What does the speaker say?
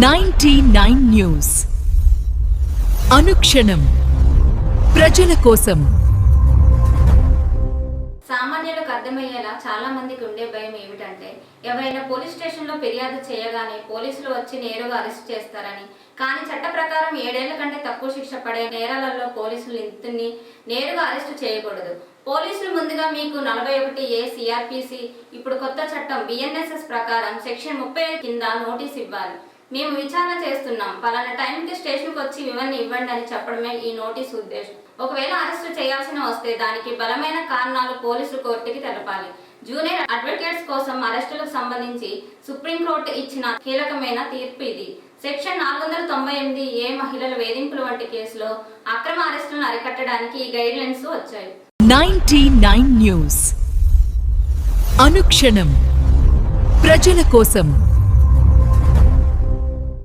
Ninety nine news. అనుక్షణం. ప్రజల కోసం. సామాన్యులకు అర్థమయ్యేలా చాలా మందికి ఉండే భయం ఏమిటంటే ఎవరైనా పోలీస్ స్టేషన్లో ఫిర్యాదు చేయగానే పోలీసులు వచ్చి నేరుగా అరెస్ట్ చేస్తారని. కానీ చట్ట ప్రకారం ఏడేళ్ళ కంటే తక్కువ శిక్ష పడే నేరాలలో పోలీసులు ఇంతుని నేరుగా అరెస్టు చేయకూడదు. పోలీసులు ముందుగా మీకు నలభై ఒకటి ఏ సిఆర్పిసి ఇప్పుడు కొత్త చట్టం బిఎన్ఎస్ఎస్ ప్రకారం సెక్షన్ ముప్పై కింద నోటీస్ ఇవ్వాలి. మేము విచారణ చేస్తున్నాం. పలానా టైంకి స్టేషన్కి వచ్చి వివరణ ఇవ్వండి అని చెప్పడమే ఈ నోటీస్ ఉద్దేశం. ఒకవేళ అరెస్టు చేయాల్సిన వస్తే దానికి బలమైన కారణాలు పోలీసులు కోర్టుకి తెలపాలి. జూనియర్ అడ్వకేట్స్ కోసం అరెస్టులకు సంబంధించి సుప్రీంకోర్టు ఇచ్చిన కీలకమైన తీర్పు ఇది. సెక్షన్ నాలుగు వందల తొంభై ఎనిమిది ఏ మహిళల వేధింపులు వంటి కేసులో అక్రమ అరెస్టులను అరికట్టడానికి ఈ గైడ్ లైన్స్ వచ్చాయి. Ninety nine news. అనుక్షణం. ప్రజల కోసం.